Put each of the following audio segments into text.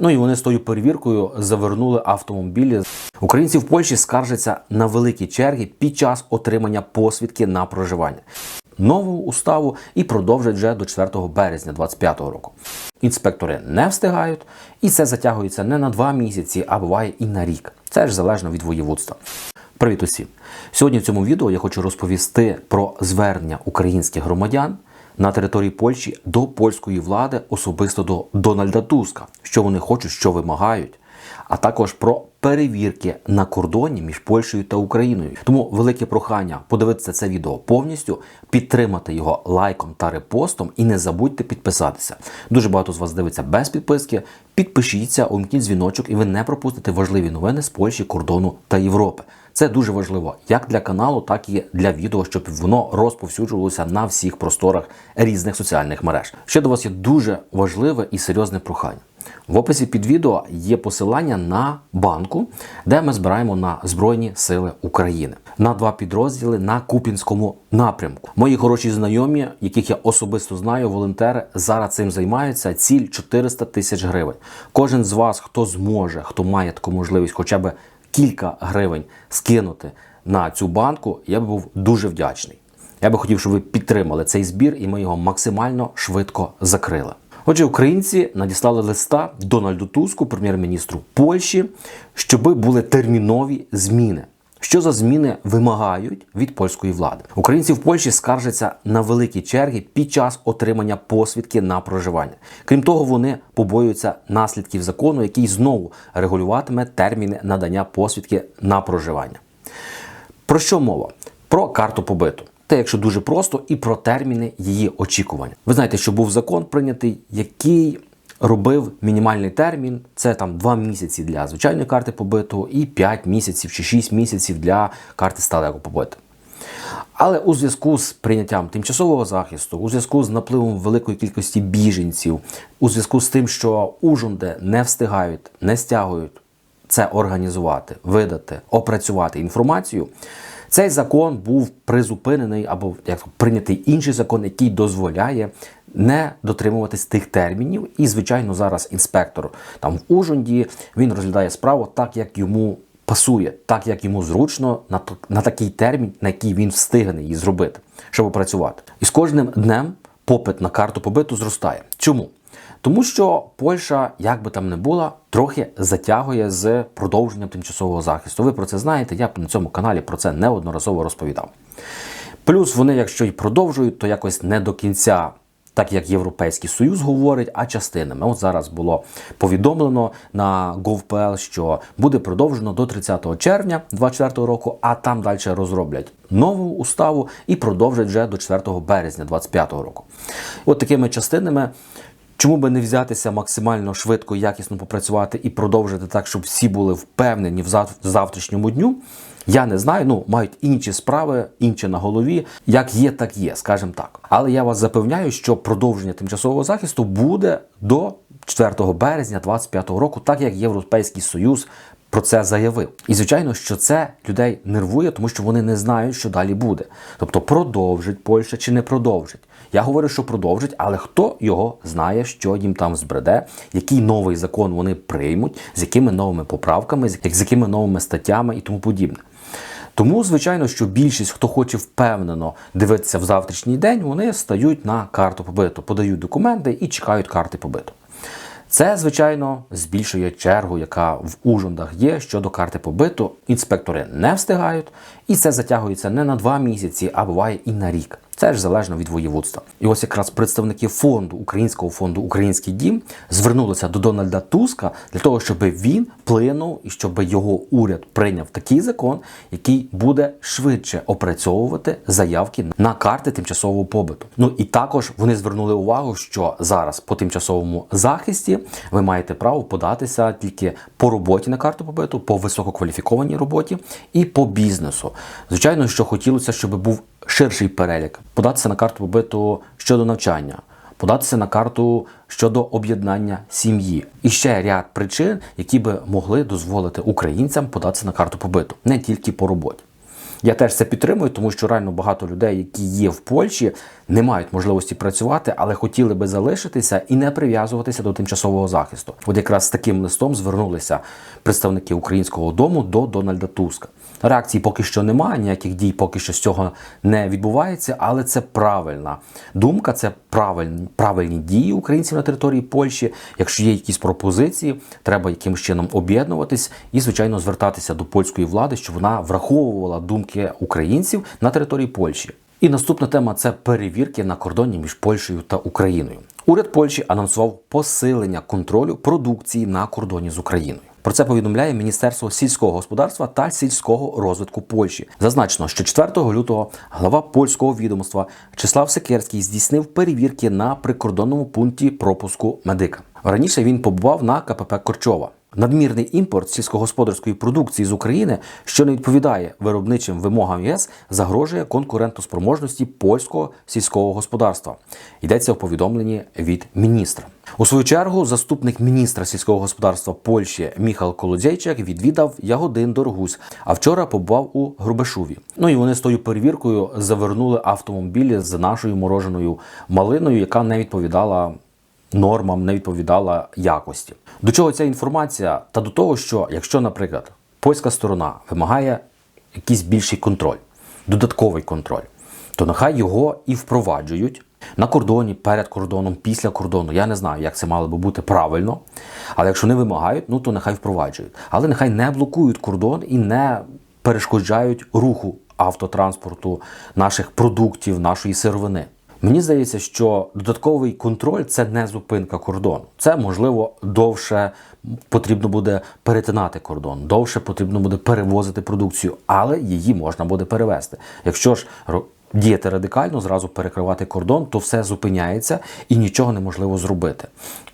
Ну і вони з тою перевіркою завернули автомобілі. Українці в Польщі скаржаться на великі черги під час отримання посвідки на проживання. Нову уставу і продовжать вже до 4 березня 2025 року. Інспектори не встигають, і це затягується не на два місяці, а буває і на рік. Це ж залежно від воєводства. Привіт усім! Сьогодні в цьому відео я хочу розповісти про звернення українських громадян на території Польщі до польської влади, особисто до Дональда Туска, що вони хочуть, що вимагають, а також про перевірки на кордоні між Польщею та Україною. Тому велике прохання подивитися це відео повністю, підтримати його лайком та репостом і не забудьте підписатися. Дуже багато з вас дивиться без підписки. Підпишіться, умкніть дзвіночок, і ви не пропустите важливі новини з Польщі, кордону та Європи. Це дуже важливо як для каналу, так і для відео, щоб воно розповсюджувалося на всіх просторах різних соціальних мереж. Ще до вас є дуже важливе і серйозне прохання. В описі під відео є посилання на банку, де ми збираємо на Збройні Сили України на два підрозділи на Купінському напрямку. Мої хороші знайомі, яких я особисто знаю, волонтери зараз цим займаються. Ціль 400 тисяч гривень. Кожен з вас, хто зможе, хто має таку можливість, хоча б кілька гривень скинути на цю банку, я б був дуже вдячний. Я би хотів, щоб ви підтримали цей збір, і ми його максимально швидко закрили. Отже, українці надіслали листа Дональду Туску, прем'єр-міністру Польщі, щоб були термінові зміни. Що за зміни вимагають від польської влади? Українці в Польщі скаржаться на великі черги під час отримання посвідки на проживання. Крім того, вони побоюються наслідків закону, який знову регулюватиме терміни надання посвідки на проживання. Про що мова? Про карту побиту. Те, якщо дуже просто, і про терміни її очікування. Ви знаєте, що був закон прийнятий, який робив мінімальний термін. Це там 2 місяці для звичайної карти побиту і 5 місяців чи 6 місяців для карти сталевого побиту. Але у зв'язку з прийняттям тимчасового захисту, у зв'язку з напливом великої кількості біженців, у зв'язку з тим, що ужонди не встигають, не стягують це організувати, видати, опрацювати інформацію. Цей закон був призупинений або як прийнятий інший закон, який дозволяє не дотримуватись тих термінів. І, звичайно, зараз інспектор там в Ужонді він розглядає справу так, як йому пасує, так як йому зручно на на такий термін, на який він встигне її зробити, щоб опрацювати. І з кожним днем попит на карту побиту зростає. Чому? Тому що Польща, як би там не була, трохи затягує з продовженням тимчасового захисту. Ви про це знаєте, я на цьому каналі про це неодноразово розповідав. Плюс вони, якщо й продовжують, то якось не до кінця. Так як Європейський Союз говорить, а частинами. От зараз було повідомлено на gov.pl, що буде продовжено до 30 червня 2024 року, а там далі розроблять нову уставу і продовжать вже до 4 березня 2025 року. От такими частинами Чому би не взятися максимально швидко, якісно попрацювати і продовжити так, щоб всі були впевнені в завтрашньому дню? Я не знаю, ну мають інші справи, інші на голові. Як є, так є, скажімо так. Але я вас запевняю, що продовження тимчасового захисту буде до 4 березня 2025 року, так як Європейський Союз про це заявив. І звичайно, що це людей нервує, тому що вони не знають, що далі буде. Тобто продовжить Польща чи не продовжить. Я говорю, що продовжить, але хто його знає, що їм там збреде, який новий закон вони приймуть, з якими новими поправками, з якими новими статтями і тому подібне. Тому, звичайно, що більшість, хто хоче впевнено дивитися в завтрашній день, вони стають на карту побиту, подають документи і чекають карти побиту. Це, звичайно, збільшує чергу, яка в ужондах є щодо карти побиту. Інспектори не встигають, і це затягується не на два місяці, а буває і на рік. Це ж залежно від воєводства. І ось якраз представники фонду українського фонду Український дім звернулися до Дональда Туска для того, щоб він плинув і щоб його уряд прийняв такий закон, який буде швидше опрацьовувати заявки на карти тимчасового побиту. Ну і також вони звернули увагу, що зараз по тимчасовому захисті ви маєте право податися тільки по роботі на карту побиту, по висококваліфікованій роботі і по бізнесу. Звичайно, що хотілося, щоб був ширший перелік, податися на карту побиту щодо навчання, податися на карту щодо об'єднання сім'ї. І ще ряд причин, які би могли дозволити українцям податися на карту побиту, не тільки по роботі. Я теж це підтримую, тому що реально багато людей, які є в Польщі, не мають можливості працювати, але хотіли би залишитися і не прив'язуватися до тимчасового захисту. От якраз з таким листом звернулися представники українського дому до Дональда Туска. Реакції поки що немає, ніяких дій поки що з цього не відбувається, але це правильна думка, це правильні, правильні дії українців на території Польщі. Якщо є якісь пропозиції, треба якимось чином об'єднуватись і, звичайно, звертатися до польської влади, щоб вона враховувала думки українців на території Польщі. І наступна тема це перевірки на кордоні між Польщею та Україною. Уряд Польщі анонсував посилення контролю продукції на кордоні з Україною. Про це повідомляє Міністерство сільського господарства та сільського розвитку Польщі. Зазначено, що 4 лютого глава польського відомства Числав Секерський здійснив перевірки на прикордонному пункті пропуску медика. Раніше він побував на КПП Корчова. Надмірний імпорт сільськогосподарської продукції з України, що не відповідає виробничим вимогам ЄС, загрожує конкурентоспроможності польського сільського господарства. Йдеться в повідомленні від міністра. У свою чергу заступник міністра сільського господарства Польщі Міхал Колодзейчак відвідав Ягодин Доргусь, а вчора побував у Грубешуві. Ну і вони з тою перевіркою завернули автомобілі з нашою мороженою малиною, яка не відповідала нормам, не відповідала якості. До чого ця інформація? Та до того, що якщо, наприклад, польська сторона вимагає якийсь більший контроль, додатковий контроль, то нехай його і впроваджують на кордоні, перед кордоном, після кордону. Я не знаю, як це мало би бути правильно. Але якщо не вимагають, ну то нехай впроваджують. Але нехай не блокують кордон і не перешкоджають руху автотранспорту, наших продуктів, нашої сировини. Мені здається, що додатковий контроль це не зупинка кордону. Це можливо довше потрібно буде перетинати кордон, довше потрібно буде перевозити продукцію, але її можна буде перевезти. Якщо ж діяти радикально, зразу перекривати кордон, то все зупиняється і нічого неможливо зробити.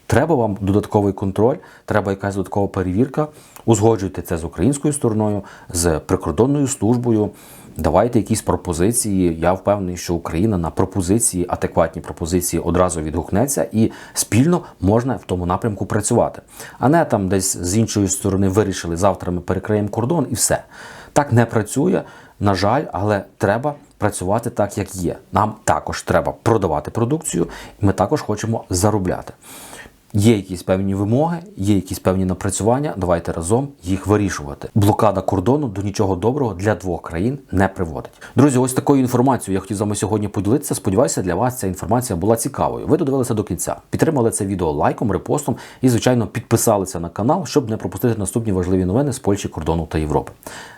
Треба вам додатковий контроль, треба якась додаткова перевірка. Узгоджуйте це з українською стороною, з прикордонною службою. Давайте якісь пропозиції. Я впевнений, що Україна на пропозиції, адекватні пропозиції одразу відгукнеться і спільно можна в тому напрямку працювати. А не там десь з іншої сторони вирішили, завтра ми перекриємо кордон і все. Так не працює, на жаль, але треба працювати так, як є. Нам також треба продавати продукцію, і ми також хочемо заробляти. Є якісь певні вимоги, є якісь певні напрацювання. Давайте разом їх вирішувати. Блокада кордону до нічого доброго для двох країн не приводить. Друзі, ось такою інформацією я хотів з вами сьогодні поділитися. Сподіваюся, для вас ця інформація була цікавою. Ви додивилися до кінця, підтримали це відео лайком, репостом і, звичайно, підписалися на канал, щоб не пропустити наступні важливі новини з Польщі, кордону та Європи.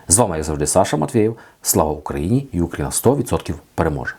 З вами, як завжди, Саша Матвєєв. Слава Україні! І Україна 100% переможе!